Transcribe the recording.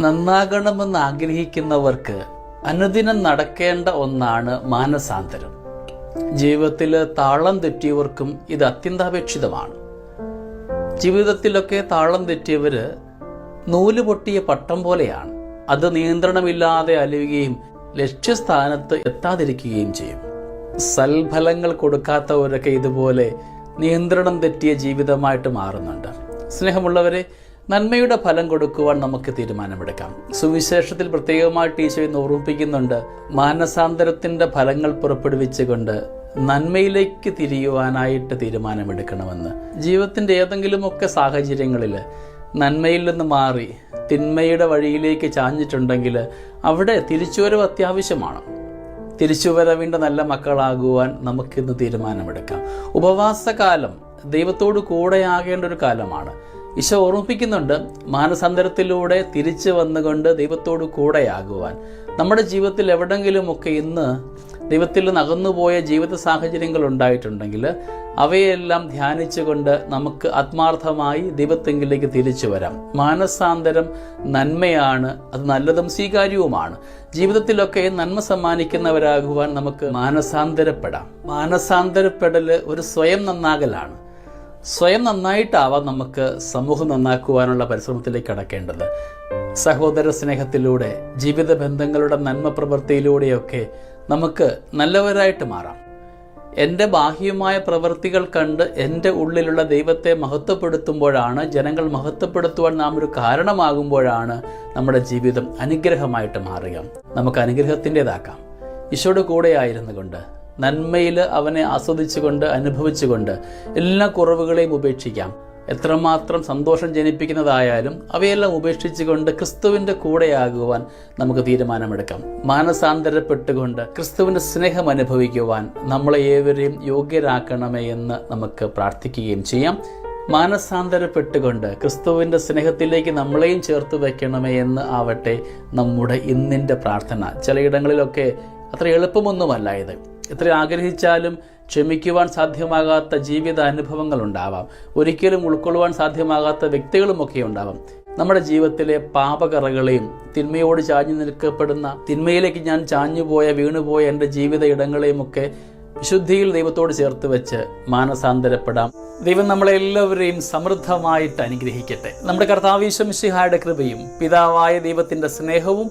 നന്നാകണമെന്ന് ആഗ്രഹിക്കുന്നവർക്ക് അനുദിനം നടക്കേണ്ട ഒന്നാണ് മാനസാന്തരം. ജീവിതത്തിൽ താളം തെറ്റിയവർക്കും ഇത് അത്യന്താപേക്ഷിതമാണ്. ജീവിതത്തിലൊക്കെ താളം തെറ്റിയവർ നൂൽ പൊട്ടിയ പട്ടം പോലെയാണ്. അത് നിയന്ത്രണമില്ലാതെ അലയുകയും ലക്ഷ്യസ്ഥാനത്ത് എത്താതിരിക്കുകയും ചെയ്യും. സൽഫലങ്ങൾ കൊടുക്കാത്തവരൊക്കെ ഇതുപോലെ നിയന്ത്രണം തെറ്റിയ ജീവിതമായിട്ട് മാറുന്നുണ്ട്. സ്നേഹമുള്ളവരെ നന്മയുടെ ഫലം കൊടുക്കുവാൻ നമുക്ക് തീരുമാനമെടുക്കാം. സുവിശേഷത്തിൽ പ്രത്യേകമായി ഈശോ ഇന്ന് ഓർമ്മിപ്പിക്കുന്നുണ്ട് മാനസാന്തരത്തിന്റെ ഫലങ്ങൾ പുറപ്പെടുവിച്ചുകൊണ്ട് നന്മയിലേക്ക് തിരിയുവാനായിട്ട് തീരുമാനമെടുക്കണമെന്ന്. ജീവിതത്തിന്റെ ഏതെങ്കിലുമൊക്കെ സാഹചര്യങ്ങളിൽ നന്മയിൽ നിന്ന് മാറി തിന്മയുടെ വഴിയിലേക്ക് ചാഞ്ഞിട്ടുണ്ടെങ്കിൽ അവിടെ തിരിച്ചുവരവ് അത്യാവശ്യമാണ്. തിരിച്ചുവരവിന്റെ നല്ല മക്കളാകുവാൻ നമുക്കിന്ന് തീരുമാനമെടുക്കാം. ഉപവാസകാലം ദൈവത്തോട് കൂടെയാകേണ്ട ഒരു കാലമാണ്. ഈശോ ഓർമ്മിപ്പിക്കുന്നുണ്ട് മാനസാന്തരത്തിലൂടെ തിരിച്ചു വന്നുകൊണ്ട് ദൈവത്തോട് കൂടെയാകുവാൻ. നമ്മുടെ ജീവിതത്തിൽ എവിടെങ്കിലുമൊക്കെ ഇന്ന് ദൈവത്തിൽ നിന്ന് അകന്നുപോയ ജീവിത സാഹചര്യങ്ങൾ ഉണ്ടായിട്ടുണ്ടെങ്കിൽ അവയെല്ലാം ധ്യാനിച്ചുകൊണ്ട് നമുക്ക് ആത്മാർത്ഥമായി ദൈവത്തെങ്കിലേക്ക് തിരിച്ചു വരാം. മാനസാന്തരം നന്മയാണ് അത് നല്ലതും സ്വീകാര്യവുമാണ്. ജീവിതത്തിലൊക്കെ നന്മ സമ്മാനിക്കുന്നവരാകുവാൻ നമുക്ക് മാനസാന്തരപ്പെടാം. മാനസാന്തരപ്പെടൽ ഒരു സ്വയം നന്നാകലാണ്. സ്വയം നന്നായിട്ടാവാം നമുക്ക് സമൂഹം നന്നാക്കുവാനുള്ള പരിശ്രമത്തിലേക്ക് കടക്കേണ്ടത്. സഹോദര സ്നേഹത്തിലൂടെ ജീവിത ബന്ധങ്ങളുടെ നന്മ പ്രവൃത്തിയിലൂടെയൊക്കെ നമുക്ക് നല്ലവരായിട്ട് മാറാം. എന്റെ ബാഹ്യമായ പ്രവൃത്തികൾ കണ്ട് എന്റെ ഉള്ളിലുള്ള ദൈവത്തെ മഹത്വപ്പെടുത്തുമ്പോഴാണ് ജനങ്ങൾ മഹത്വപ്പെടുത്തുവാൻ നാം ഒരു കാരണമാകുമ്പോഴാണ് നമ്മുടെ ജീവിതം അനുഗ്രഹമായിട്ട് മാറുക. നമുക്ക് അനുഗ്രഹത്തിന്റെതാക്കാം. ഈശോയുടെ കൂടെ ആയിരുന്നു കൊണ്ട് നന്മയിൽ അവനെ ആസ്വദിച്ചുകൊണ്ട് അനുഭവിച്ചുകൊണ്ട് എല്ലാ കുറവുകളെയും ഉപേക്ഷിക്കാം. എത്രമാത്രം സന്തോഷം ജനിപ്പിക്കുന്നതായാലും അവയെല്ലാം ഉപേക്ഷിച്ചുകൊണ്ട് ക്രിസ്തുവിന്റെ കൂടെയാകുവാൻ നമുക്ക് തീരുമാനമെടുക്കാം. മാനസാന്തരപ്പെട്ടുകൊണ്ട് ക്രിസ്തുവിന്റെ സ്നേഹം അനുഭവിക്കുവാൻ നമ്മളെ ഏവരെയും യോഗ്യരാക്കണമേ എന്ന് നമുക്ക് പ്രാർത്ഥിക്കുകയും ചെയ്യാം. മാനസാന്തരപ്പെട്ടുകൊണ്ട് ക്രിസ്തുവിന്റെ സ്നേഹത്തിലേക്ക് നമ്മളെയും ചേർത്ത് വയ്ക്കണമേ എന്ന് ആവട്ടെ നമ്മുടെ ഇന്നിന്റെ പ്രാർത്ഥന. ചിലയിടങ്ങളിലൊക്കെ അത്ര എളുപ്പമൊന്നുമല്ല ഇത്. എത്ര ആഗ്രഹിച്ചാലും ക്ഷമിക്കുവാൻ സാധ്യമാകാത്ത ജീവിത അനുഭവങ്ങൾ ഉണ്ടാവാം ഒരിക്കലും ഉൾക്കൊള്ളുവാൻ സാധ്യമാകാത്ത വ്യക്തികളുമൊക്കെ ഉണ്ടാവാം. നമ്മുടെ ജീവിതത്തിലെ പാപകറകളെയും തിന്മയോട് ചാഞ്ഞു നിൽക്കപ്പെടുന്ന തിന്മയിലേക്ക് ഞാൻ ചാഞ്ഞുപോയ വീണുപോയ എന്റെ ജീവിത ഇടങ്ങളെയും ഒക്കെ വിശുദ്ധിയിൽ ദൈവത്തോട് ചേർത്ത് വെച്ച് മാനസാന്തരപ്പെടാം. ദൈവം നമ്മളെല്ലാവരെയും സമൃദ്ധമായിട്ട് അനുഗ്രഹിക്കട്ടെ. നമ്മുടെ കർത്താവീശംഷിഹായുടെ കൃപയും പിതാവായ ദൈവത്തിന്റെ സ്നേഹവും